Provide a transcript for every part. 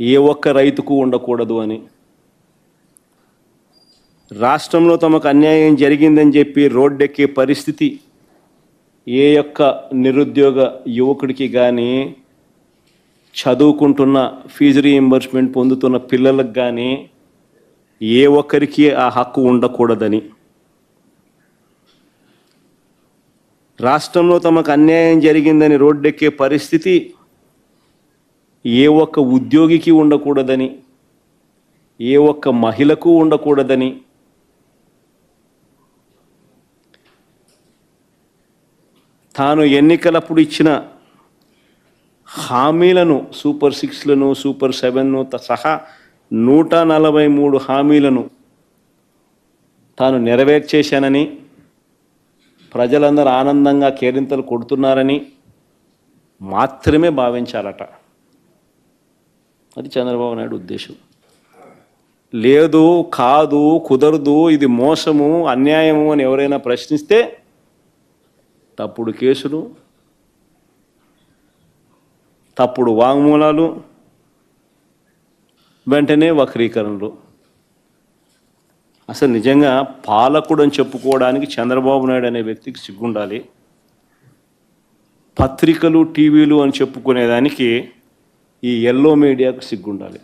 ఏ ఒక్క రైతుకు ఉండకూడదు అని. రాష్ట్రంలో తమకు అన్యాయం జరిగిందని చెప్పి రోడ్డెక్కే పరిస్థితి ఏ యొక్క నిరుద్యోగ యువకుడికి కానీ చదువుకుంటున్న ఫీజు రీఎంబర్స్మెంట్ పొందుతున్న పిల్లలకు కానీ ఏ ఒక్కరికి ఆ హక్కు ఉండకూడదని. రాష్ట్రంలో తమకు అన్యాయం జరిగిందని రోడ్డెక్కే పరిస్థితి ఏ ఒక్క ఉద్యోగికి ఉండకూడదని ఏ ఒక్క మహిళకు ఉండకూడదని తాను ఎన్నికలప్పుడు ఇచ్చిన హామీలను సూపర్ సిక్స్లను సూపర్ సెవెన్ను త- సహా నూట నలభై మూడు హామీలను తాను నెరవేర్చేశానని ప్రజలందరూ ఆనందంగా కేరింతలు కొడుతున్నారని మాత్రమే భావించాలట. అది చంద్రబాబు నాయుడు ఉద్దేశం. లేదు కాదు కుదరదు ఇది మోసము అన్యాయము అని ఎవరైనా ప్రశ్నిస్తే తప్పుడు కేసులు తప్పుడు వాంగ్మూలాలు వెంటనే వక్రీకరణలు. అసలు నిజంగా పాలకుడు అని చెప్పుకోవడానికి చంద్రబాబు నాయుడు అనే వ్యక్తికి సిగ్గుండాలి. పత్రికలు టీవీలు అని చెప్పుకునేదానికి ఈ ఎల్లో మీడియాకు సిగ్గుండాలి.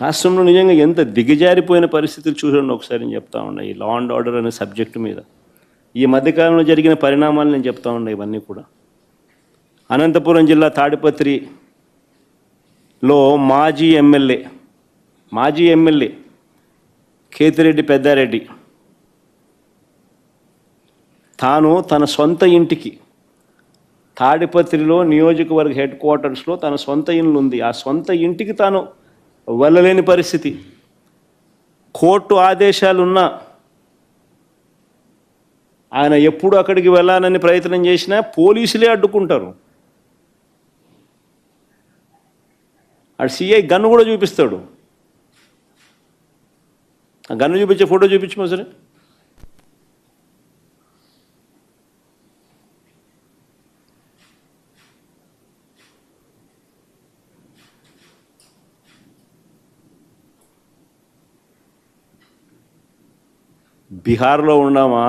రాష్ట్రంలో నిజంగా ఎంత దిగజారిపోయిన పరిస్థితులు చూడండి ఒకసారి నేను చెప్తా ఉన్నా. ఈ లా అండ్ ఆర్డర్ అనే సబ్జెక్టు మీద ఈ మధ్యకాలంలో జరిగిన పరిణామాలు నేను చెప్తా ఉన్నా ఇవన్నీ కూడా. అనంతపురం జిల్లా తాడిపత్రిలో మాజీ ఎమ్మెల్యే మాజీ ఎమ్మెల్యే కేతిరెడ్డి పెద్దారెడ్డి తాను తన సొంత ఇంటికి తాడిపత్రిలో నియోజకవర్గ హెడ్ క్వార్టర్స్లో తన సొంత ఇల్లు ఉంది ఆ సొంత ఇంటికి తాను వెళ్ళలేని పరిస్థితి. కోర్టు ఆదేశాలున్నా ఆయన ఎప్పుడు అక్కడికి వెళ్ళాలని ప్రయత్నం చేసినా పోలీసులే అడ్డుకుంటారు. అటు సిఐ గన్ను కూడా చూపిస్తాడు. ఆ గన్ను చూపించే ఫోటో చూపించమా సరే? బీహార్లో ఉన్నామా?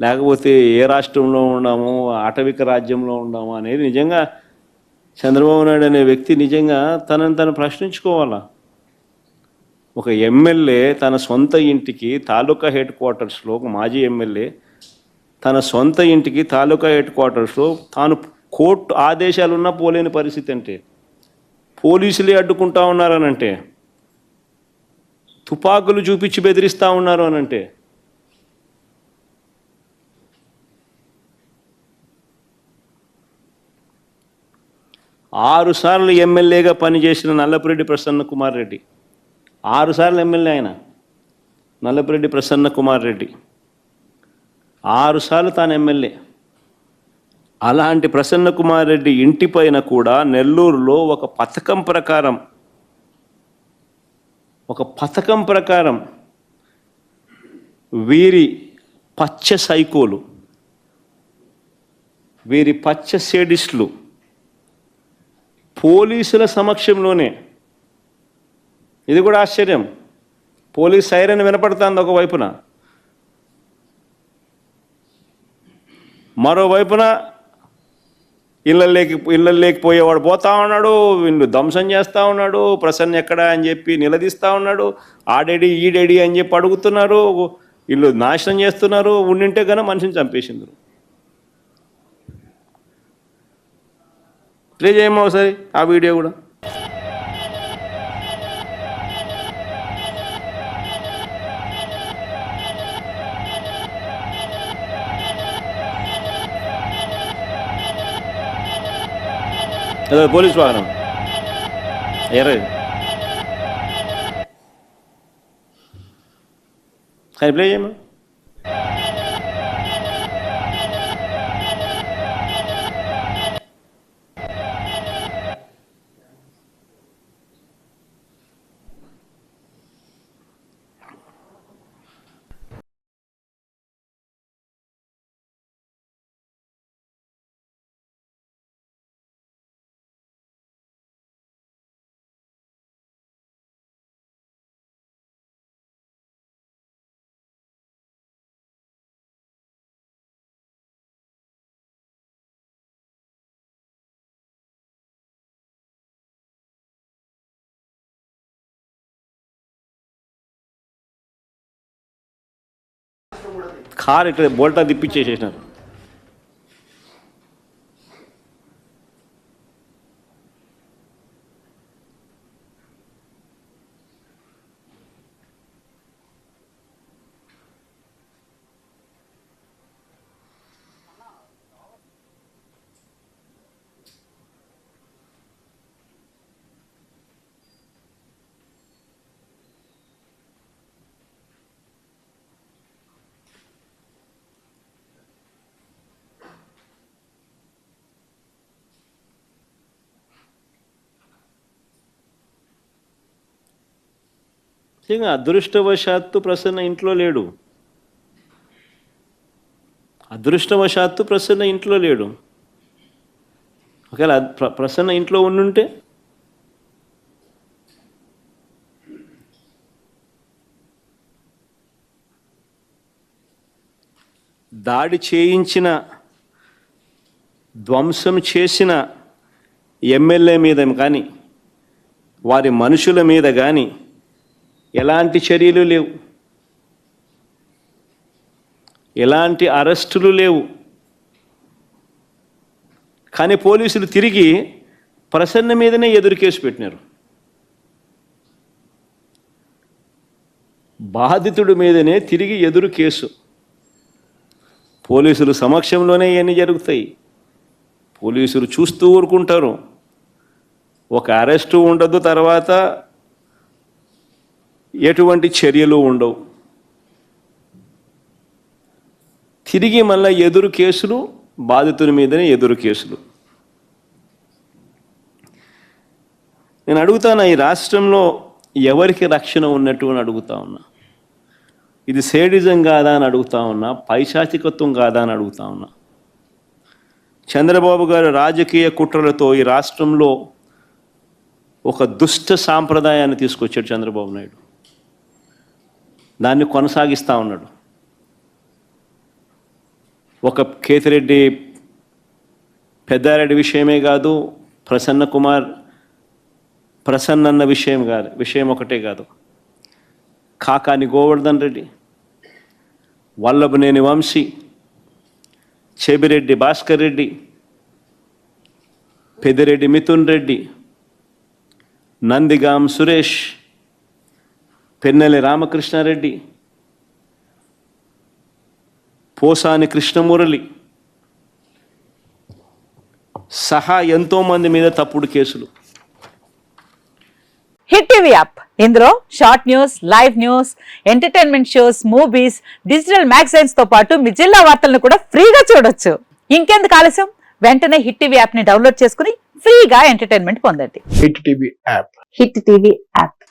లేకపోతే ఏ రాష్ట్రంలో ఉన్నాము? ఆటవిక రాజ్యంలో ఉన్నాము? అనేది నిజంగా చంద్రబాబు నాయుడు అనే వ్యక్తి నిజంగా తనని తను ప్రశ్నించుకోవాలా? ఒక ఎమ్మెల్యే తన సొంత ఇంటికి తాలూకా హెడ్ క్వార్టర్స్లో ఒక మాజీ ఎమ్మెల్యే తన సొంత ఇంటికి తాలూకా హెడ్ క్వార్టర్స్లో తాను కోర్టు ఆదేశాలు ఉన్నా పోలేని పరిస్థితి అంటే పోలీసులే అడ్డుకుంటా ఉన్నారనంటే తుపాకులు చూపించి బెదిరిస్తూ ఉన్నారు అని అంటే. ఆరుసార్లు ఎమ్మెల్యేగా పనిచేసిన నల్లపురెడ్డి ప్రసన్న కుమార్ రెడ్డి. ఆరుసార్లు ఎమ్మెల్యే ఆయన. నల్లపురెడ్డి ప్రసన్న కుమార్ రెడ్డి. ఆరుసార్లు తాను ఎమ్మెల్యే. అలాంటి ప్రసన్న కుమార్ రెడ్డి ఇంటిపైన కూడా నెల్లూరులో ఒక పథకం ప్రకారం ఒక పథకం ప్రకారం వీరి పచ్చ సైకోలు వీరి పచ్చ సేడిస్టులు పోలీసుల సమక్షంలోనే. ఇది కూడా ఆశ్చర్యం. పోలీస్ సైరన్ వినపడుతుంది ఒకవైపున మరోవైపున ఇళ్ళల్లోకి ఇళ్ళల్లోకి పోయేవాడు పోతా ఉన్నాడు వీళ్ళు ధ్వంసం చేస్తూ ఉన్నాడు ప్రసన్న ఎక్కడ అని చెప్పి నిలదీస్తూ ఉన్నాడు ఆడేడి ఈడేడి అని చెప్పి అడుగుతున్నారు వీళ్ళు నాశనం చేస్తున్నారు ఉండింటే కనుక మనిషిని చంపేసిండ్రు. ప్లే చేయమో ఒకసారి ఆ వీడియో కూడా? అదే పోలీస్ వాహనం ఎర్ర కానీ ప్లే చేయమా కారు ఇక్కడ బోల్టా తిప్పిచ్చేసేసినారు. నిజంగా అదృష్టవశాత్తు ప్రసన్న ఇంట్లో లేడు. అదృష్టవశాత్తు ప్రసన్న ఇంట్లో లేడు. ఒకవేళ ప్ర- ప్రసన్న ఇంట్లో ఉండుంటే? దాడి చేయించిన ధ్వంసం చేసిన ఎమ్మెల్యే మీద కానీ వారి మనుషుల మీద కానీ ఎలాంటి చర్యలు లేవు. ఎలాంటి అరెస్టులు లేవు. కానీ పోలీసులు తిరిగి ప్రసన్న మీదనే ఎదురు కేసు పెట్టినారు. బాధితుడి మీదనే తిరిగి ఎదురు కేసు. పోలీసులు సమక్షంలోనే ఇవన్నీ జరుగుతాయి. పోలీసులు చూస్తూ ఊరుకుంటారు. ఒక అరెస్టు ఉండదు తర్వాత ఎటువంటి చర్యలు ఉండవు. తిరిగి మళ్ళీ ఎదురు కేసులు బాధితుల మీదనే ఎదురు కేసులు. నేను అడుగుతాను ఈ రాష్ట్రంలో ఎవరికి రక్షణ ఉన్నట్టు అని అడుగుతా ఉన్నా? ఇది సేడిజం కాదా అని అడుగుతా ఉన్నా? పైశాచికత్వం కాదా అని అడుగుతా ఉన్నా? చంద్రబాబు గారు రాజకీయ కుట్రలతో ఈ రాష్ట్రంలో ఒక దుష్ట సాంప్రదాయాన్ని తీసుకొచ్చాడు చంద్రబాబు నాయుడు. దాన్ని కొనసాగిస్తూ ఉన్నాడు. ఒక కేతిరెడ్డి పెద్దారెడ్డి విషయమే కాదు ప్రసన్న కుమార్ ప్రసన్న అన్న విషయం కాదు విషయం ఒకటే కాదు. కాకాని గోవర్ధన్ రెడ్డి వల్లభనేని వంశీ చెబిరెడ్డి భాస్కర్ రెడ్డి పెదిరెడ్డి మిథున్ రెడ్డి నందిగాం సురేష్ పెన్నెల రామకృష్ణారెడ్డి పోసాని కృష్ణమురళి సహా ఎంతోమంది మీద తప్పుడు కేసులు. Hit TV app. ఇందులో short news live news entertainment shows movies digital మ్యాగజైన్స్తో పాటు మీ జిల్లా వార్తలను కూడా ఫ్రీగా చూడొచ్చు. ఇంకెందుకు ఆలస్యం? వెంటనే హిట్ టీవీ యాప్ని డౌన్లోడ్ చేసుకుని ఫ్రీగా ఎంటర్టైన్మెంట్ పొందండి. Hit TV app. Hit TV app.